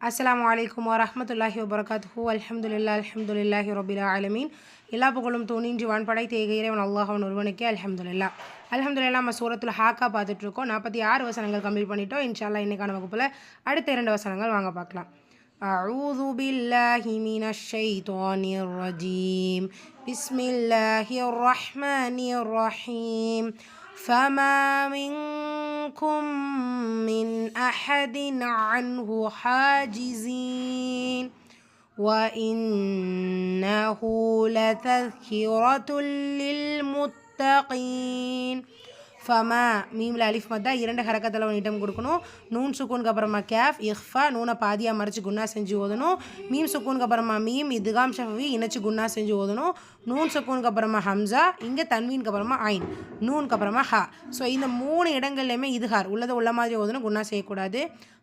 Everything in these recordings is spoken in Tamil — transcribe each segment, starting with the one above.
அஸ்ஸலாமு அலைக்கும் வரஹ்மத்துல்லாஹி வபரகாத்துஹு அல்ஹம்துலில்லாஹ் அல்ஹம்துலில்லாஹி ரபில் ஆலமீன் எல்லா புகழும் தோணின்றி வான்படை தேக இறைவன் அல்லாஹவன் ஒருவனுக்கே அல்ஹம்துலில்லா அல்ஹம்துலில்லா நம்ம சூரத்தில் ஹாக்கா பார்த்துட்டு இருக்கோம் நாற்பத்தி ஆறு வசனங்கள் கம்ப்ளீட் பண்ணிட்டோம் இன்ஷால்லா இன்னைக்கான வகுப்பில் அடுத்த இரண்டு வசனங்கள் வாங்க பார்க்கலாம் أعوذ بالله من الشيطان الرجيم بسم الله الرحمن الرحيم فما منكم من أحد عنه حاجزين وإنه لتذكرة للمتقين. ஃபமா மீமில் அலிஃப் மத்தா இரண்டு ஹரக்கத்தில் நீட்டம் கொடுக்கணும். நூன் சுக்கூனுக்கு அப்புறமா கேஃப் இஃபா நூனை பாதியாக மறைச்சு குன்னா செஞ்சு ஓதணும். மீம் சுக்கூனுக்கு அப்புறமா மீம் இதுகாம் ஷஃபி இணைச்சு குன்னா செஞ்சு ஓதணும். நூன் சுக்கூனுக்கு அப்புறமா ஹம்சா இங்கே தன்வீனுக்கு அப்புறமா ஐன் நூனுக்கு அப்புறமா ஹா. ஸோ இந்த மூணு இடங்கள்லையுமே இதுஹார் உள்ளதை உள்ள மாதிரி ஓதணும் குன்னா செய்யக்கூடாது.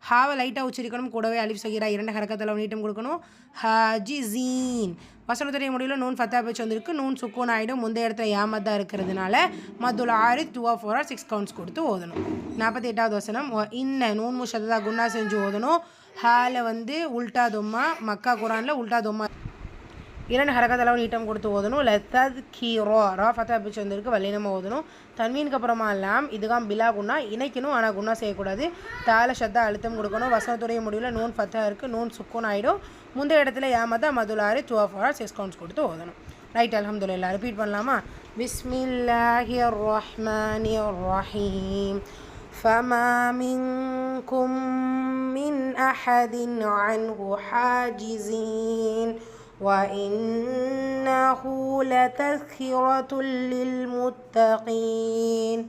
ஹாவை லைட்டாக உச்சரிக்கணும் கூடவே அலிஃப் சகிரா இரண்டு ஹரக்கத்தில் நீட்டம் கொடுக்கணும். ஹாஜி ஜீன் வசனத்துடைய முடிவில் நூன் ஃபத்தா பேச்சு வந்திருக்கு. நூன் சுக்கூன் ஆகிடும் முந்தைய இடத்துல ஏமாத்தான் இருக்கிறதுனால. மதுல ஆறு துவா ஃபோர் ஆர் சிக்ஸ் கவுண்ட்ஸ் கொடுத்து ஓதணும். நாற்பத்தி எட்டாவது வசனம் இன்ன நூன் முஷதா குன்னா செஞ்சு ஓதணும். ஹாலை வந்து உல்டா தொம்மா மக்கா குரானில் உல்டா தொம்மா இரண்டு ஹரகத்தளவு நீட்டம் கொடுத்து ஓதணும் லத்தத் கீரோ ரா ஃபத்தா பிச்சு வந்திருக்கு வல்லினமாக ஓதணும் தன்வீனுக்கு அப்புறமா எல்லாம் இதுதான் பிலா குன்னா இணைக்கணும் ஆனால் குன்னா செய்யக்கூடாது தால ஷத்தா அழுத்தம் கொடுக்கணும் வசனத்துடைய முடிவில் நூன் ஃபத்தா இருக்குது நூன் சுக்கூன் ஆகிடும் முந்தைய இடத்துல ஏமதா மதுலாறு two of or six counts கொடுத்து ஓதணும் ரைட் அல்ஹம்துலில்லாஹ் ரிப்பீட் பண்ணலாமா பிஸ்மில்லாஹி ரஹ்மானி ரஹீம் فما منكم من أحد عنه حاجزين وإنه لتذكرة للمتقين